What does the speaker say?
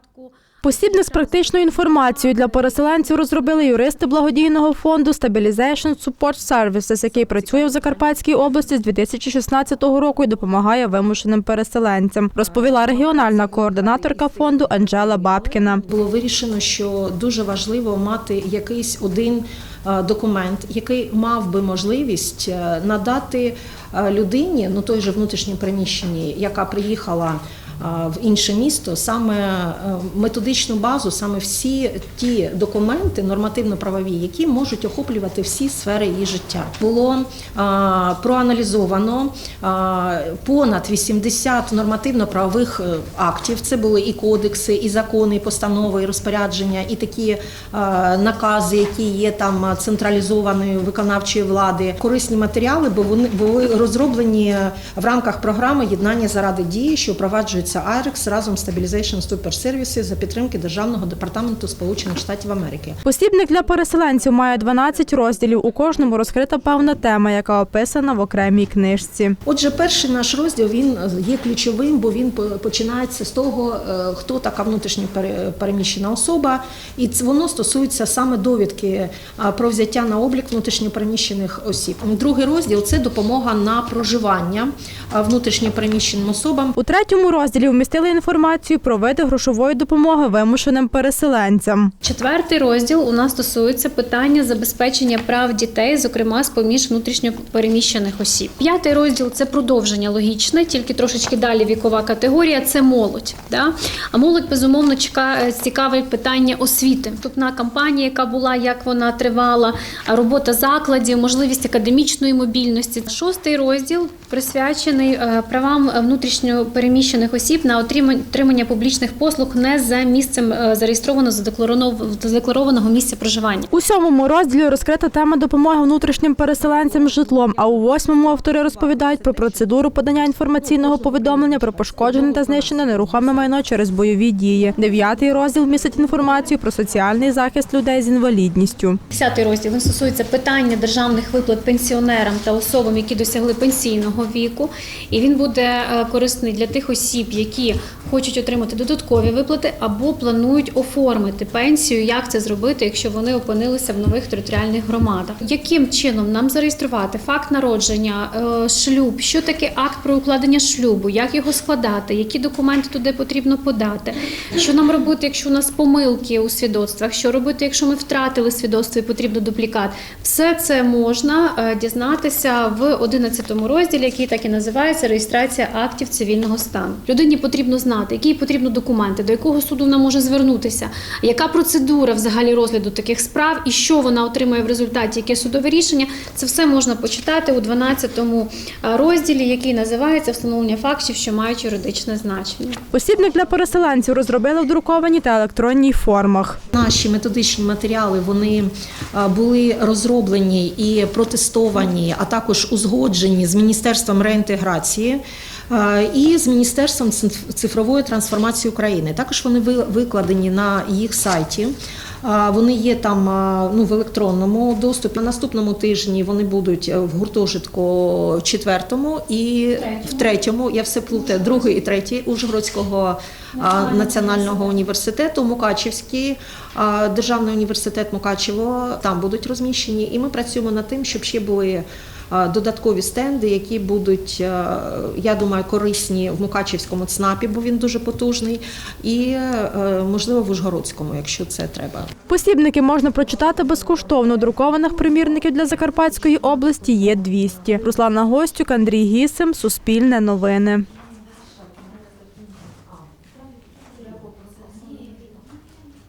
початку. Посібник з практичною інформацією для переселенців розробили юристи благодійного фонду Stabilization Support Services, який працює в Закарпатській області з 2016 року і допомагає вимушеним переселенцям, розповіла регіональна координаторка фонду Анжела Бабкіна. Було вирішено, що дуже важливо мати якийсь один е, документ, який мав би можливість е, надати е, людині, ну той же внутрішньо переміщеній, яка приїхала. Е, В інше місто саме е, методичну базу, саме всі ті документи нормативно-правові, які можуть охоплювати всі сфери її життя. Було е, проаналізовано понад 80 нормативно-правових актів. Це були і кодекси, і закони, і постанови, і розпорядження, і такі накази, які є там централізованої виконавчої влади. Корисні матеріали, бо вони були розроблені в рамках програми єднання заради дії, що впроваджується IREX разом з Stabilization Super Services за підтримки Державного департаменту Сполучених Штатів Америки. Посібник для переселенців має 12 розділів. У кожному розкрита певна тема, яка описана в окремій книжці. Отже, перший наш розділ він є ключовим, бо він починається з того, е, хто така внутрішньо переміщена особа, і воно стосується саме довідки про взяття на облік внутрішньопереміщених осіб. Другий розділ це допомога на проживання внутрішньопереміщеним особам. У третьому розділі вмістили інформацію про види грошової допомоги вимушеним переселенцям. Четвертий розділ у нас стосується питання забезпечення прав дітей, зокрема з поміж внутрішньо переміщених осіб. П'ятий розділ це продовження логічне, тільки трошечки далі вікова категорія це молодь. Да? А молодь безумовно чекає цікавить питання освіти. Вступна кампанія, яка була, як вона тривала, робота закладів, можливість академічної мобільності. Шостий розділ присвячений е, правам внутрішньо переміщених осіб на отримання публічних послуг не за місцем е, зареєстрованого задекларованого задекларованого місця проживання. У сьомому розділі розкрита тема допомоги внутрішнім переселенцям з житлом. А у восьмому автори розповідають про процедуру подання інформаційного повідомлення про пошкоджене та знищене нерухоме майно через бойові дії. Дев'ятий розділ містить інформацію про соціальний захист людей з інвалідністю. Десятий розділ він стосується питання державних виплат пенсіонерам та особам, які досягли пенсійного віку, і він буде е, корисний для тих осіб, які хочуть отримати додаткові виплати або планують оформити пенсію. Як це зробити, якщо вони опинилися в нових територіальних громадах? Яким чином нам зареєструвати факт народження, е, шлюб? Що таке акт про укладення шлюбу? Як його складати? Які документи туди потрібно подати? Що нам робити, якщо у нас помилки у свідоцтвах? Що робити, якщо ми втратили свідоцтво і потрібно дуплікат? Все це можна е, дізнатися в 11 розділі, який так і називається реєстрація актів цивільного стану. Людині потрібно знати, які їй потрібно документи, до якого суду вона може звернутися, яка процедура взагалі розгляду таких справ і що вона отримає в результаті, яке судове рішення. Це все можна почитати у 12 розділі, який називається встановлення фактів, що мають юридичне значення. Посібник для переселенців розробили в друкованій та електронній формах. Наші методичні матеріали вони е, були розроблені і протестовані, а також узгоджені з Міністерством реінтеграції. е, І з Міністерством циф- цифрової трансформації України також вони ви- викладені на їх сайті. Вони є там ну, в електронному доступі. На наступному тижні вони будуть е, в гуртожитку четвертому і в третьому. Я все плутаю, другий і третій Ужгородського національного університету, Мукачівський державний університет Мукачево. Там будуть розміщені, і ми працюємо над тим, щоб ще були. Додаткові стенди, які будуть, я думаю, корисні в Мукачівському ЦНАПі, бо він дуже потужний, і е, можливо в Ужгородському, якщо це треба. Посібники можна прочитати безкоштовно. Друкованих примірників для Закарпатської області є 200. Руслана Гостюк, Андрій Гісим, Суспільне новини.